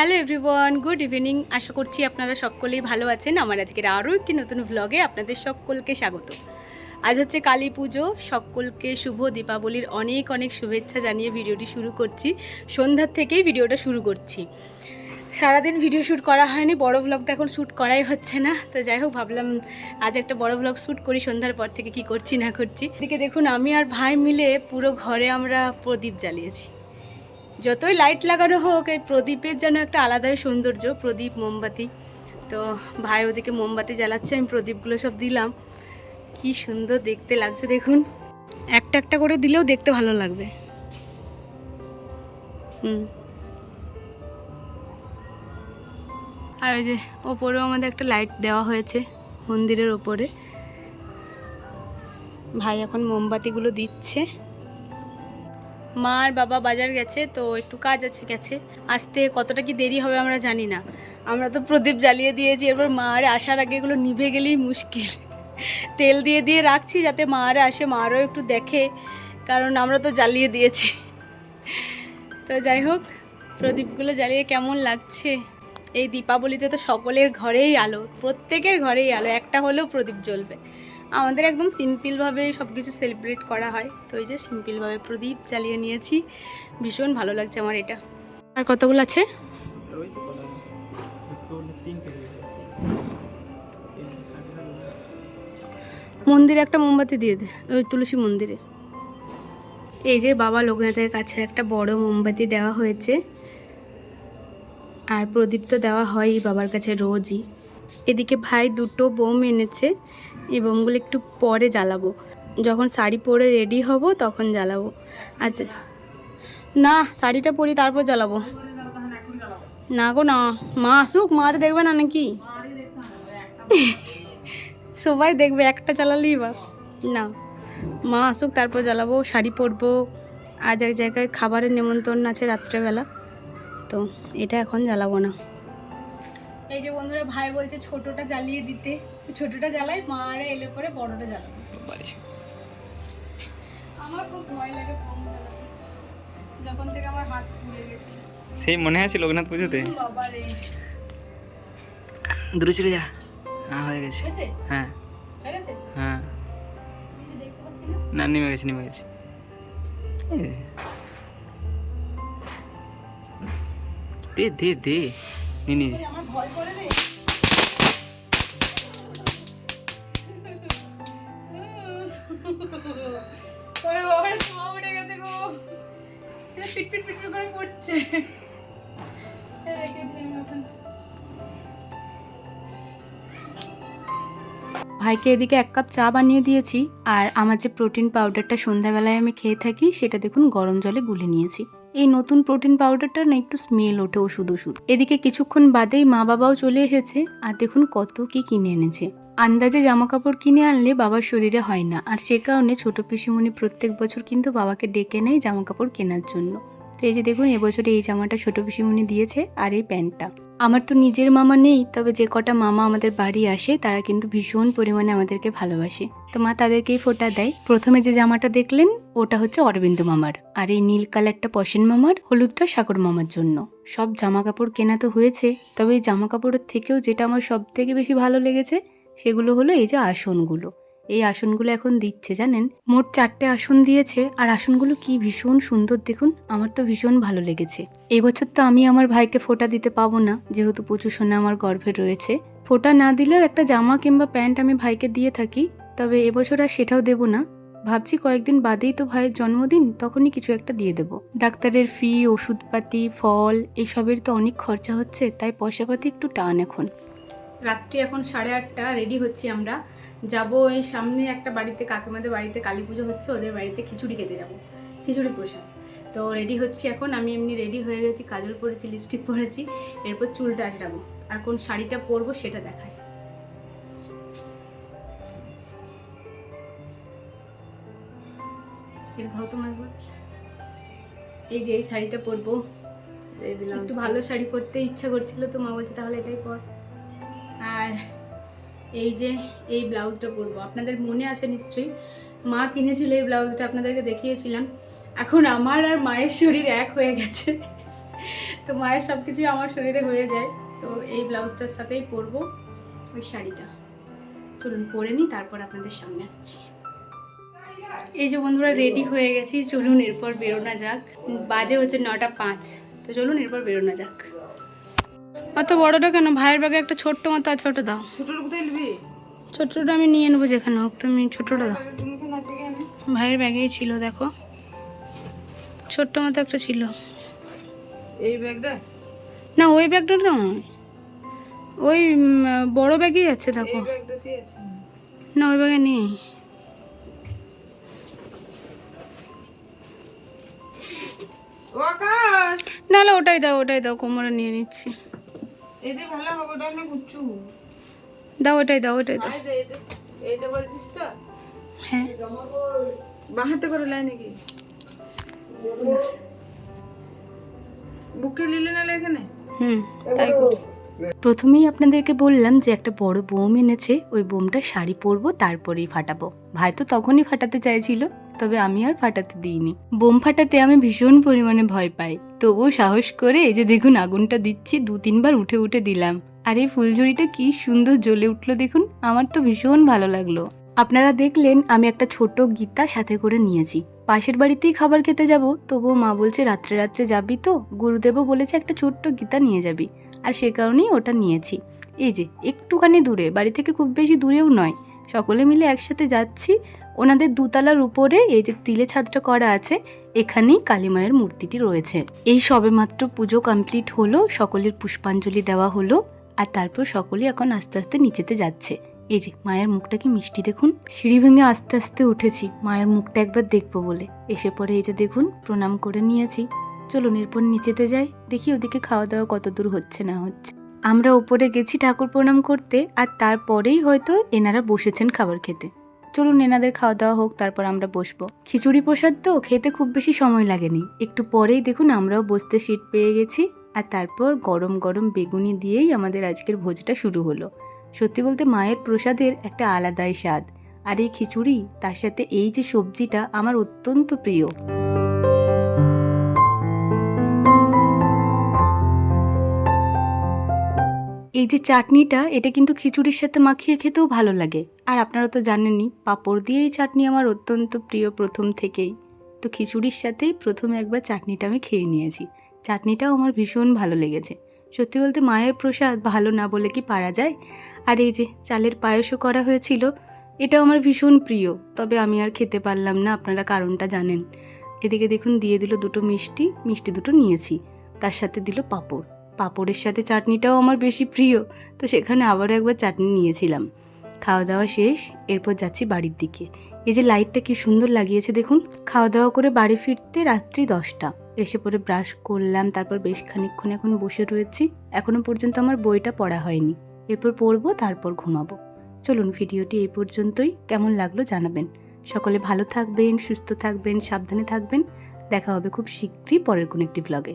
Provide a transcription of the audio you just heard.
Hello everyone good evening আশা করছি আপনারা সকলেই ভালো আছেন। আমার আজকের আরও একটি নতুন ভ্লগে আপনাদের সকলকে স্বাগত। আজ হচ্ছে কালী পুজো। সকলকে শুভ দীপাবলির অনেক অনেক শুভেচ্ছা জানিয়ে ভিডিওটি শুরু করছি। সন্ধ্যার থেকেই ভিডিওটা শুরু করছি। সারাদিন ভিডিও শ্যুট করা হয়নি, বড় ভ্লগটা এখন শ্যুট করাই হচ্ছে না। তো যাই হোক, ভাবলাম আজ একটা বড় ভ্লগ শ্যুট করি, সন্ধ্যার পর থেকে কি করছি না করছি। এদিকে দেখুন, আমি আর ভাই মিলে পুরো ঘরে আমরা প্রদীপ জ্বালিয়েছি। যতই লাইট লাগানো হোক, এই প্রদীপের যেন একটা আলাদাই সৌন্দর্য, প্রদীপ মোমবাতি। তো ভাই ওদিকে মোমবাতি জ্বালাচ্ছে, আমি প্রদীপগুলো সব দিলাম। কি সুন্দর দেখতে লাগছে, দেখুন। একটা একটা করে দিলেও দেখতে ভালো লাগবে। হুম। আর ওই যে ওপরেও আমাদের একটা লাইট দেওয়া হয়েছে, মন্দিরের ওপরে। ভাই এখন মোমবাতিগুলো দিচ্ছে। মা আর বাবা বাজার গেছে, তো একটু কাজ আছে গেছে। আসতে কতটা কি দেরি হবে আমরা জানি না। আমরা তো প্রদীপ জ্বালিয়ে দিয়েছি, এরপর মা আরে আসার আগে এগুলো নিভে গেলেই মুশকিল। তেল দিয়ে দিয়ে রাখছি যাতে মা আরে আসে, মারও একটু দেখে, কারণ আমরা তো জ্বালিয়ে দিয়েছি। তো যাই হোক, প্রদীপগুলো জ্বালিয়ে কেমন লাগছে? এই দীপাবলিতে তো সকলের ঘরেই আলো, প্রত্যেকের ঘরেই আলো, একটা হলেও প্রদীপ জ্বলবে। আমাদের একদম সিম্পলভাবে সব কিছু সেলিব্রেট করা হয়। তো এই যে সিম্পলভাবে প্রদীপ জ্বালিয়ে নিয়েছি। ভীষণ ভালো লাগছে আমার এটা। আর কতগুলো আছে? মন্দিরে একটা মোমবাতি দিয়ে দে, ওই তুলসী মন্দিরে। এই যে বাবা লোকনাথের কাছে একটা বড় মোমবাতি দেওয়া হয়েছে। আর প্রদীপ তো দেওয়া হয়ই বাবার কাছে রোজই। এদিকে ভাই দুটো বোম এনেছে। এই বোমগুলো একটু পরে জ্বালাবো। যখন শাড়ি পরে রেডি হব, তখন জ্বালাবো। আচ্ছা। না, শাড়িটা পরি, তারপর জ্বালাবো। না গো, না। মা আসুক মারে দেখবে না নাকি? সবাই দেখবে, একটা জ্বালালেই বা না। মা আসুক, তারপর জ্বালাবো, শাড়ি পরবো। আজ এক জায়গায় খাবারের নেমন্তন্ন আছে রাত্রেবেলা। তো এটা এখন জ্বালাবো না। এই যে বন্ধুরা ভাই বলছে ছোটটা জ্বালিয়ে দিতে। ছোটটা জ্বালাই মা আর এলে পরে বড়টা জ্বালাবো। আমার খুব ভয় লাগে যখন থেকে আমার হাত পুড়ে গেছে। সেই মনে আছে লোকনাথ পুজোতে? বাবা রে দূরে চলে যা। হ্যাঁ হয়ে গেছে। হ্যাঁ। হয়ে হ্যাঁ। না? নেমে গেছে নেমে গেছে। দে দে দে। ভাইকে এদিকে এক কাপ চা বানিয়ে দিয়েছি আর আমার যে প্রোটিন পাউডারটা সন্ধ্যাবেলায় আমি খেয়ে থাকি সেটা দেখুন গরম জলে গুলে নিয়েছি। এই নতুন প্রোটিন পাউডারটা না একটু স্মেল ওঠে ওষুধ ওষুধ। এদিকে কিছুক্ষণ বাদেই মা বাবাও চলে এসেছে, আর দেখুন কত কি কিনে এনেছে। আন্দাজে জামা কাপড় কিনে আনলে বাবার শরীরে হয় না, আর সে কারণে ছোট পিসিমণি প্রত্যেক বছর কিন্তু বাবাকে ডেকে নেয় জামা কাপড় কেনার জন্য। তো এই যে দেখুন, এবছরে এই জামাটা ছোট পিসিমণি দিয়েছে, আর এই প্যান্টটা। আমার তো নিজের মামা নেই, তবে যে কটা মামা আমাদের বাড়ি আসে, তারা কিন্তু ভীষণ পরিমাণে আমাদেরকে ভালোবাসে। তো মা তাদেরকেই ফোটা দেয়। প্রথমে যে জামাটা দেখলেন, ওটা হচ্ছে অরবিন্দ মামার। আর এই নীল কালারটা পশেন মামার, হলুদটা সাগর মামার জন্য। সব জামা কাপড় কেনা তো হয়েছে, তবে এই জামা কাপড়ের থেকেও যেটা আমার সব থেকে বেশি ভালো লেগেছে, সেগুলো হলো এই যে আসনগুলো। এই আসনগুলো এখন দিচ্ছে, জানেন? মোট চারটে আসন দিয়েছে, আর আসনগুলো কি ভীষণ সুন্দর দেখুন, আমার তো ভীষণ ভালো লেগেছে। এবছর তো আমি আমার ভাইকে ফোটা দিতে পাবো না, যেহেতু প্রচুর সোনা আমার গর্ভে রয়েছে। ফোটা না দিলেও একটা জামা কিংবা প্যান্ট আমি ভাইকে দিয়ে থাকি, তবে এবছর আর সেটাও দেবো না। ভাবছি কয়েকদিন বাদেই তো ভাইয়ের জন্মদিন, তখনই কিছু একটা দিয়ে দেবো। ডাক্তারের ফি, ওষুধপাতি, ফল এইসবের তো অনেক খরচা হচ্ছে, তাই পয়সাপাতি একটু টান এখন। রাত্রি এখন সাড়ে আটটা রেডি হচ্ছি আমরা। যাব এই সামনে একটা বাড়িতে কাকিমাদের বাড়িতে কালী পুজো হচ্ছে ওদের বাড়িতে খিচুড়ি খেতে যাব খিচুড়ি প্রসাদ। তো রেডি হচ্ছি এখন আমি এমনি রেডি হয়ে গেছি কাজল পরেছি লিপস্টিক পরেছি এরপর চুলটা আঁচড়াবো আর কোন শাড়িটা পরবো সেটা দেখায় এটা ধরো তোমার একবার। এই যে এই শাড়িটা পরবো। একটু ভালো শাড়ি পরতে ইচ্ছা করছিল তো মা বলছে তাহলে এটাই পর। আর এই যে এই ব্লাউজটা পরবো। আপনাদের মনে আছে নিশ্চয়ই। মা কিনেছিল এই ব্লাউজটা, আপনাদেরকে দেখিয়েছিলাম। এখন আমার আর মায়ের শরীর এক হয়ে গেছে। তো মায়ের সব কিছুই আমার শরীরে হয়ে যায়। তো এই ব্লাউজটার সাথেই পরবো ওই শাড়িটা। চলুন পরে নিই, তারপর আপনাদের সামনে আসছি। এই যে বন্ধুরা রেডি হয়ে গেছি। চলুন এরপর বেরোনো যাক। বাজে হচ্ছে নটা পাঁচ। তো চলুন এরপর বেরোনো যাক। অত বড়টা কেন? ভাইয়ের ব্যাগে একটা ছোট্ট মতো আর ছোট দাও। ছোটটা আমি নিয়ে নেব যেখানে হোক তুমি ছোটটা দাও। ভাইয়ের ব্যাগেই ছিল দেখো। ছোট্ট মতো একটা ছিল। এই ব্যাগটা? না ওই ব্যাগটা নয়। ওই বড় ব্যাগেই আছে দেখো। না ওই ব্যাগে নেই। আকাশ! ওটাই দাও ওটাই দাও কোমরে নিয়ে নিচ্ছি। এটাই ভালো হবে ওটা না উঁচু দাও ওটাই দাও ওটাই দাও। এইটা বলছিস তো? হ্যাঁ। বাঁ হাতে করে লাই নাকি? বুকে নিলে লাগে এখানে? হুম তাই। প্রথমেই আপনাদেরকে বললাম যে একটা বড় বোম এনেছে, ওই বোমটা শাড়ি পরবো, তারপরেই ফাটাবো। ভাই তো তখনই ফাটাতে চাইছিল, তবে আমি আর ফাটাতে দিইনি। বোম ফাটাতে আমি ভীষণ পরিমাণে ভয় পাই। তবুও সাহস করে এই যে দেখুন আগুনটা দিচ্ছি, দু তিনবার উঠে উঠে দিলাম। আর এই ফুলঝুরিটা কি সুন্দর জ্বলে উঠল দেখুন, আমার তো ভীষণ ভালো লাগল। আপনারা দেখলেন আমি একটা ছোট গীতা সাথে করে নিয়েছি। পাশের বাড়িতেই খাবার খেতে যাব, তবুও মা বলছে, রাত্রে রাত্রে যাবি তো? গুরুদেবও বলেছে, একটা ছোট্ট গীতা নিয়ে যাবি। আর সে কারণেই ওটা নিয়েছি। এই যে, একটুখানি দূরে, বাড়ি থেকে খুব বেশি দূরেও নয়। সকলে মিলে একসাথে যাচ্ছি। ওনাদের দুতলার উপরে এই যে তিলে ছাদটা করা আছে, এখানেই কালীমায়ের মূর্তিটি রয়েছে। এই সবেমাত্র পুজো কমপ্লিট হলো, সকলের পুষ্পাঞ্জলি দেওয়া হলো, আর তারপর সকলেই এখন আস্তে আস্তে নিচেতে যাচ্ছে। এই যে, মায়ের মুখটা কি মিষ্টি দেখুন? সিঁড়ি ভেঙে আস্তে আস্তে উঠেছি, মায়ের মুখটা একবার দেখব বলে। এসে পরে এই যে দেখুন, প্রণাম করে নিয়েছি। চলুন, এরপর নিচেতে যাই। দেখি ওদিকে খাওয়া দাওয়া কত দূর হচ্ছে, না হচ্ছে। আমরা ওপরে গেছি ঠাকুর প্রণাম করতে, আর তারপরেই হয়তো এনারা বসেছেন খাবার খেতে। চলুন, এনাদের খাওয়া দাওয়া হোক, তারপর আমরা বসবো। খিচুড়ি প্রসাদ তো, খেতে খুব বেশি সময় লাগেনি। একটু পরেই দেখুন, আমরাও বসতে সিট পেয়ে গেছি। আর তারপর গরম গরম বেগুনি দিয়েই আমাদের আজকের ভোজটা শুরু হলো। সত্যি বলতে, মায়ের প্রসাদের একটা আলাদাই স্বাদ। আর এই খিচুড়ি, তার সাথে এই যে সবজিটা, আমার অত্যন্ত প্রিয়। এই যে চাটনিটা, এটা কিন্তু খিচুড়ির সাথে মাখিয়ে খেতেও ভালো লাগে। আর আপনারা তো জানেনই, পাঁপড় দিয়ে এই চাটনি আমার অত্যন্ত প্রিয় প্রথম থেকেই। তো খিচুড়ির সাথেই প্রথমে একবার চাটনিটা আমি খেয়ে নিয়েছি। চাটনিটাও আমার ভীষণ ভালো লেগেছে। সত্যি বলতে মায়ের প্রসাদ ভালো না বলে কি পারা যায়? আর এই যে চালের পায়েসও করা হয়েছিল এটা আমার ভীষণ প্রিয়। তবে আমি আর খেতে পারলাম না, আপনারা কারণটা জানেন। এদিকে দেখুন, দিয়ে দিল দুটো মিষ্টি মিষ্টি দুটো নিয়েছি। তার সাথে দিল পাঁপড়। পাঁপড়ের সাথে চাটনিটাও আমার বেশি প্রিয়, তো সেখানে আবারও একবার চাটনি নিয়েছিলাম। খাওয়া দাওয়া শেষ, এরপর যাচ্ছি বাড়ির দিকে। এই যে লাইটটা কি সুন্দর লাগিয়েছে দেখুন। খাওয়া দাওয়া করে বাড়ি ফিরতে রাত্রি দশটা। এসে পরে ব্রাশ করলাম, তারপর বেশ খানিকক্ষণ এখন বসে রয়েছি। এখনও পর্যন্ত আমার বইটা পড়া হয়নি। এরপর পড়ব, তারপর ঘুমাবো। চলুন ভিডিওটি এই পর্যন্তই। কেমন লাগল জানাবেন। সকলে ভালো থাকবেন, সুস্থ থাকবেন, সাবধানে থাকবেন। দেখা হবে খুব শীঘ্রই পরের কোনো একটি ব্লগে